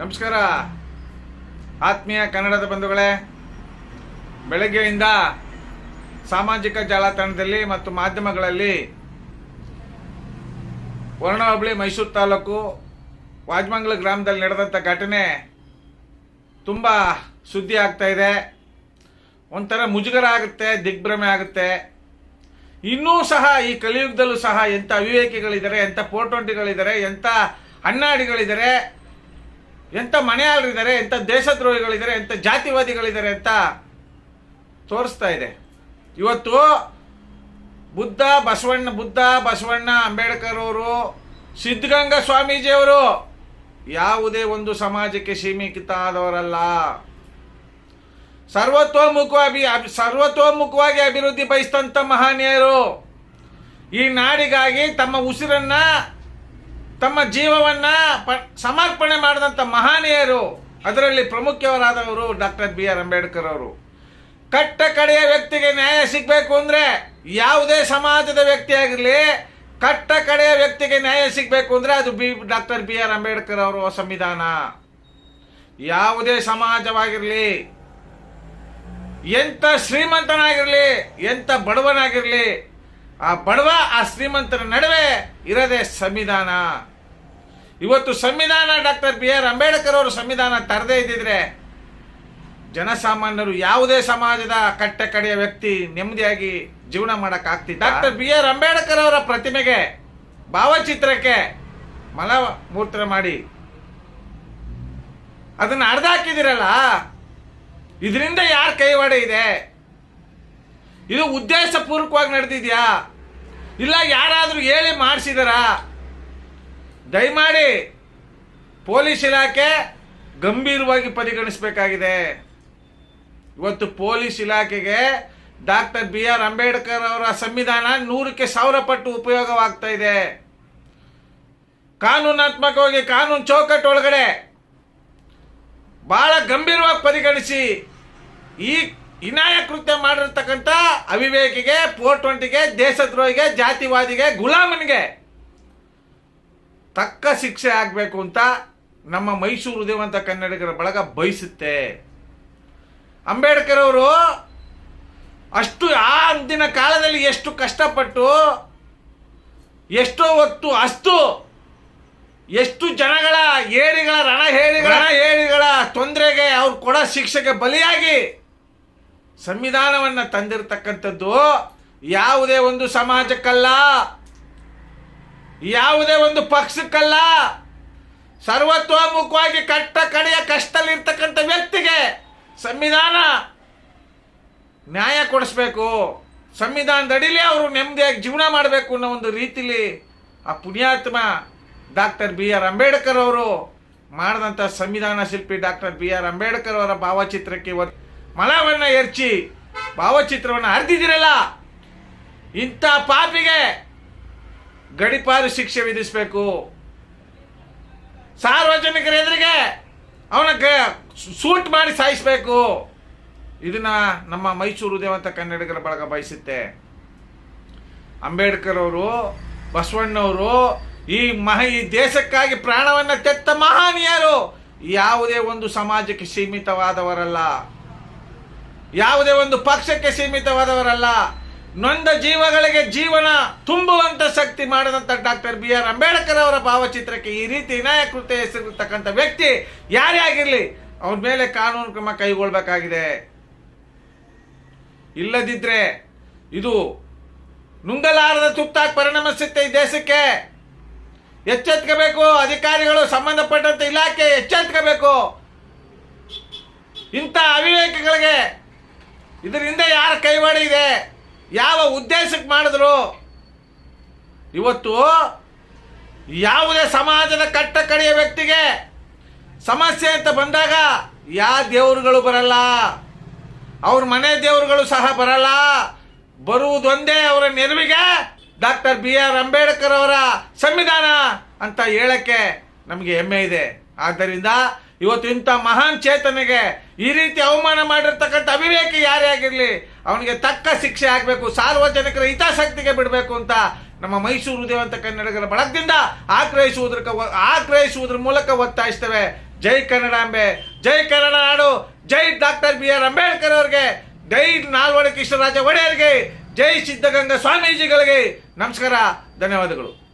ನಮಸ್ಕಾರ. ಆತ್ಮೀಯ ಕನ್ನಡದ ಬಂಧುಗಳೇ, ಬೆಳಗ್ಗೆಯಿಂದ ಸಾಮಾಜಿಕ ಜಾಲತಾಣದಲ್ಲಿ ಮತ್ತು ಮಾಧ್ಯಮಗಳಲ್ಲಿ ವರ್ಣ ಮೈಸೂರು ತಾಲೂಕು ವಾಜಮಂಗಲ ಗ್ರಾಮದಲ್ಲಿ ನಡೆದಂಥ ಘಟನೆ ತುಂಬ ಸುದ್ದಿ ಆಗ್ತಾ ಇದೆ. ಒಂಥರ ಮುಜುಗರ ಆಗುತ್ತೆ, ದಿಗ್ಭ್ರಮೆ ಆಗುತ್ತೆ. ಇನ್ನೂ ಸಹ ಈ ಕಲಿಯುಗದಲ್ಲೂ ಸಹ ಎಂಥ ಅವಿವೇಕಿಗಳಿದ್ದಾರೆ, ಎಂಥ ಪೋಟೊಂಟಿಗಳಿದ್ದಾರೆ, ಎಂಥ ಅಣ್ಣಾಡಿಗಳಿದ್ದಾರೆ ಎಂಥ ಮನೆಯಾಳರಿದ್ದಾರೆ ಎಂಥ ದೇಶದ್ರೋಹಿಗಳಿದ್ದಾರೆ ಎಂಥ ಜಾತಿವಾದಿಗಳಿದ್ದಾರೆ ಅಂತ ತೋರಿಸ್ತಾ ಇದೆ. ಇವತ್ತು ಬುದ್ಧ, ಬಸವಣ್ಣ ಬುದ್ಧ, ಬಸವಣ್ಣ ಅಂಬೇಡ್ಕರ್ ಅವರು, ಸಿದ್ಧಗಂಗಾ ಸ್ವಾಮೀಜಿಯವರು ಯಾವುದೇ ಒಂದು ಸಮಾಜಕ್ಕೆ ಸೀಮಿತ ಆದವರಲ್ಲ ಸರ್ವತೋಮುಖವಾಗಿ ಸರ್ವತೋಮುಖವಾಗಿ ಅಭಿವೃದ್ಧಿ ಬಯಸಿದಂಥ ಮಹನೀಯರು ಈ ನಾಡಿಗಾಗಿ ತಮ್ಮ ಉಸಿರನ್ನ ತಮ್ಮ ಜೀವವನ್ನ ಪ- ಸಮರ್ಪಣೆ ಮಾಡಿದಂಥ ಮಹನೀಯರು, ಅದರಲ್ಲಿ ಪ್ರಮುಖವರಾದವರು ಡಾಕ್ಟರ್ ಬಿ ಆರ್ ಅಂಬೇಡ್ಕರ್ ಅವರು. ಕಟ್ಟ ಕಡೆಯ ವ್ಯಕ್ತಿಗೆ ನ್ಯಾಯ ಸಿಗಬೇಕು ಅಂದರೆ ಯಾವುದೇ ಸಮಾಜದ ವ್ಯಕ್ತಿ ಆಗಿರಲಿ, ಕಟ್ಟ ಕಡೆಯ ವ್ಯಕ್ತಿಗೆ ನ್ಯಾಯ ಸಿಗಬೇಕು ಅಂದರೆ ಅದು B, doctor B R Ambedkar ಅವರು ಸಂವಿಧಾನ ಯಾವುದೇ ಸಮಾಜವಾಗಿರಲಿ, ಎಂಥ ಶ್ರೀಮಂತನಾಗಿರಲಿ, ಎಂಥ ಬಡವನಾಗಿರಲಿ, ಆ ಬಡವ ಆ ಶ್ರೀಮಂತರ ನಡುವೆ ಇರದೆ ಸಂವಿಧಾನ. ಇವತ್ತು ಸಂವಿಧಾನ ಡಾಕ್ಟರ್ ಬಿ ಆರ್ ಅಂಬೇಡ್ಕರ್ ಅವರು ಸಂವಿಧಾನ ತರದೇ ಇದ್ದಿದ್ರೆ ಜನಸಾಮಾನ್ಯರು ಯಾವುದೇ ಸಮಾಜದ ಕಟ್ಟೆ ಕಡೆಯ ವ್ಯಕ್ತಿ ನೆಮ್ಮದಿಯಾಗಿ ಜೀವನ ಮಾಡಕ್ ಆಗ್ತಿದ್ದ ಡಾಕ್ಟರ್ ಬಿ ಆರ್ ಅಂಬೇಡ್ಕರ್ ಅವರ ಪ್ರತಿಮೆಗೆ ಭಾವಚಿತ್ರಕ್ಕೆ ಮಲ ಮೂತ್ರ ಮಾಡಿ. ಅದನ್ನ ಅರ್ಧಾಕಿದಿರಲ್ಲ ಇದರಿಂದ ಯಾರ ಕೈವಾಡ ಇದೆ? ಇದು ಉದ್ದೇಶಪೂರ್ವಕವಾಗಿ ನಡೆದಿದ್ಯಾ? ಇಲ್ಲ ಯಾರಾದರೂ ಹೇಳಿ ಮಾಡಿಸಿದಾರಾ? ದಯಮಾಡಿ ಪೊಲೀಸ್ ಇಲಾಖೆ ಗಂಭೀರವಾಗಿ ಪರಿಗಣಿಸಬೇಕಾಗಿದೆ. ಇವತ್ತು ಪೊಲೀಸ್ ಇಲಾಖೆಗೆ ಡಾಕ್ಟರ್ ಬಿ ಆರ್ ಅಂಬೇಡ್ಕರ್ ಅವರ ಸಂವಿಧಾನ ನೂರಕ್ಕೆ ಸಾವಿರ ಪಟ್ಟು ಉಪಯೋಗವಾಗ್ತಾ ಇದೆ. ಕಾನೂನಾತ್ಮಕವಾಗಿ ಕಾನೂನು ಚೌಕಟ್ಟು ಒಳಗಡೆ ಬಹಳ ಗಂಭೀರವಾಗಿ ಪರಿಗಣಿಸಿ ಈ ಹಿನಾಯ ಕೃತ್ಯ ಮಾಡಿರ್ತಕ್ಕಂಥ ಅವಿವೇಕಿಗೆ ಫೋರ್ ಟ್ವೆಂಟಿಗೆ ದೇಶದ್ರೋಹಿಗೆ, ಜಾತಿವಾದಿಗೆ, ಗುಲಾಮನಿಗೆ ತಕ್ಕ ಶಿಕ್ಷೆ ಆಗಬೇಕು ಅಂತ ನಮ್ಮ ಮೈಸೂರು ಉದಯವಂತ ಕನ್ನಡಿಗರ ಬಳಗ ಬಯಸುತ್ತೆ. ಅಂಬೇಡ್ಕರ್ ಅವರು ಅಷ್ಟು ಆ ಅಂದಿನ ಕಾಲದಲ್ಲಿ ಎಷ್ಟು ಕಷ್ಟಪಟ್ಟು ಎಷ್ಟೋ ಹೊತ್ತು ಅಷ್ಟು ಎಷ್ಟು ಜನಗಳ ಏರಿಗಳ ರಣ ಹೇಳಿಗಳ ರಣ ಹೇರಿಗಳ ತೊಂದರೆಗೆ ಅವ್ರು ಕೊಡೋ ಶಿಕ್ಷೆಗೆ ಬಲಿಯಾಗಿ ಸಂವಿಧಾನವನ್ನು ತಂದಿರತಕ್ಕಂಥದ್ದು ಯಾವುದೇ ಒಂದು ಸಮಾಜಕ್ಕಲ್ಲ. ಯಾವುದೇ ಒಂದು ಪಕ್ಷಕ್ಕಲ್ಲ, ಸರ್ವತೋಮುಖವಾಗಿ ಕಟ್ಟ ಕಡೆಯ ಕಷ್ಟದಲ್ಲಿರ್ತಕ್ಕಂಥ ವ್ಯಕ್ತಿಗೆ ಸಂವಿಧಾನ ನ್ಯಾಯ ಕೊಡಿಸ್ಬೇಕು. ಸಂವಿಧಾನದಡಿಲಿ ಅವರು ನೆಮ್ಮದಿಯಾಗಿ ಜೀವನ ಮಾಡಬೇಕು ಅನ್ನೋ ಒಂದು ರೀತಿಲಿ ಆ ಪುಣ್ಯಾತ್ಮ ಡಾಕ್ಟರ್ ಬಿ ಆರ್ ಅಂಬೇಡ್ಕರ್ ಅವರು ಮಾಡಿದಂಥ ಸಂವಿಧಾನ ಶಿಲ್ಪಿ ಡಾಕ್ಟರ್ ಬಿ ಆರ್ ಅಂಬೇಡ್ಕರ್ ಅವರ ಭಾವಚಿತ್ರಕ್ಕೆ ಮಲವನ್ನು ಎರಚಿ ಭಾವಚಿತ್ರವನ್ನು ಹರಿದಿದ್ದೀರಲ್ಲ? ಇಂಥ ಪಾಪಿಗೆ ಗಡಿಪಾರು ಶಿಕ್ಷೆ ವಿಧಿಸಬೇಕು. ಸಾರ್ವಜನಿಕರ ಎದುರಿಗೆ ಅವನ ಸೂಟ್ ಮಾಡಿ ಸಾಯಿಸಬೇಕು. ಇದನ್ನ ನಮ್ಮ ಮೈಸೂರು ದೇವಂತ ಕನ್ನಡಿಗರ ಬಳಗ ಬಯಸುತ್ತೆ. ಅಂಬೇಡ್ಕರ್ ಅವರು ಬಸವಣ್ಣವರು ಈ ಮಹ, ಈ ದೇಶಕ್ಕಾಗಿ ಪ್ರಾಣವನ್ನು ತೆತ್ತ ಮಹಾನೀಯರು ಯಾವುದೇ ಒಂದು ಸಮಾಜಕ್ಕೆ ಸೀಮಿತವಾದವರಲ್ಲ. ಯಾವುದೇ ಒಂದು ಪಕ್ಷಕ್ಕೆ ಸೀಮಿತವಾದವರಲ್ಲ. ನೊಂದ ಜೀವಗಳಿಗೆ ಜೀವನ ತುಂಬುವಂತ ಶಕ್ತಿ ಮಾಡಿದಂಥ ಡಾಕ್ಟರ್ ಬಿ ಆರ್ ಅಂಬೇಡ್ಕರ್ ಅವರ ಭಾವಚಿತ್ರಕ್ಕೆ ಈ ರೀತಿ ವಿನಾಯಕೃತ್ಯ ಹೆಸರಿರ್ತಕ್ಕಂಥ ವ್ಯಕ್ತಿ ಯಾರೇ ಆಗಿರಲಿ, ಅವ್ರ ಮೇಲೆ ಕಾನೂನು ಕ್ರಮ ಕೈಗೊಳ್ಬೇಕಾಗಿದೆ. ಇಲ್ಲದಿದ್ರೆ ಇದು ನುಂಗಲಾರದ ತುತ್ತಾಗಿ ಪರಿಣಮಿಸುತ್ತೆ ಈ ದೇಶಕ್ಕೆ. ಎಚ್ಚೆತ್ಕೋಬೇಕು, ಅಧಿಕಾರಿಗಳು, ಸಂಬಂಧಪಟ್ಟಂತ ಇಲಾಖೆ ಎಚ್ಚೆತ್ಕೋಬೇಕು. ಇಂಥ ಅವಿವೇಕಗಳಿಗೆ ಇದರಿಂದ ಯಾರ ಕೈವಾಡ ಇದೆ? ಯಾವ ಉದ್ದೇಶಕ್ಕೆ ಮಾಡಿದ್ರು? ಇವತ್ತು ಯಾವುದೇ ಸಮಾಜದ ಕಟ್ಟ ಕಡೆಯ ವ್ಯಕ್ತಿಗೆ ಸಮಸ್ಯೆ ಅಂತ ಬಂದಾಗ ಯಾವ ದೇವರುಗಳು ಬರಲ್ಲ? ಅವ್ರ ಮನೆ ದೇವರುಗಳು ಸಹ ಬರಲ್ಲ? ಬರುವುದೊಂದೇ ಅವರ ನೆರವಿಗೆ ಡಾಕ್ಟರ್ ಬಿ ಆರ್ ಅಂಬೇಡ್ಕರ್ ಅವರ ಸಂವಿಧಾನ ಅಂತ ಹೇಳಕ್ಕೆ ನಮಗೆ ಹೆಮ್ಮೆ ಇದೆ. ಆದ್ದರಿಂದ ಇವತ್ತು ಇಂಥ ಮಹಾನ್ ಚೇತನಿಗೆ ಈ ರೀತಿ ಅವಮಾನ ಮಾಡಿರ್ತಕ್ಕಂಥ ಅವಿವೇಕಿ ಯಾರೇ ಆಗಿರಲಿ, ಅವನಿಗೆ ತಕ್ಕ ಶಿಕ್ಷೆ ಆಗಬೇಕು, ಸಾರ್ವಜನಿಕರ ಹಿತಾಸಕ್ತಿಗೆ ಬಿಡಬೇಕು ಅಂತ ನಮ್ಮ ಮೈಸೂರು ಉದಯವಂತ ಕನ್ನಡಿಗರ ಬಳಗದಿಂದ ಆಗ್ರಹಿಸುವುದ್ರ ಆಗ್ರಹಿಸುವುದರ ಮೂಲಕ ಒತ್ತಾಯಿಸ್ತೇವೆ. ಜೈ ಕನ್ನಡಾಂಬೆ ಜೈ ಕನ್ನಡ ನಾಡು, ಜೈ ಡಾಕ್ಟರ್ ಬಿ ಆರ್ ಅಂಬೇಡ್ಕರ್ ಅವರಿಗೆ, ಜೈ ನಾಲ್ವಡಿ ಕೃಷ್ಣರಾಜ ಒಡೆಯರಿಗೆ, ಜೈ ಸಿದ್ಧಗಂಗಾ ಸ್ವಾಮೀಜಿಗಳಿಗೆ ನಮಸ್ಕಾರ, ಧನ್ಯವಾದಗಳು.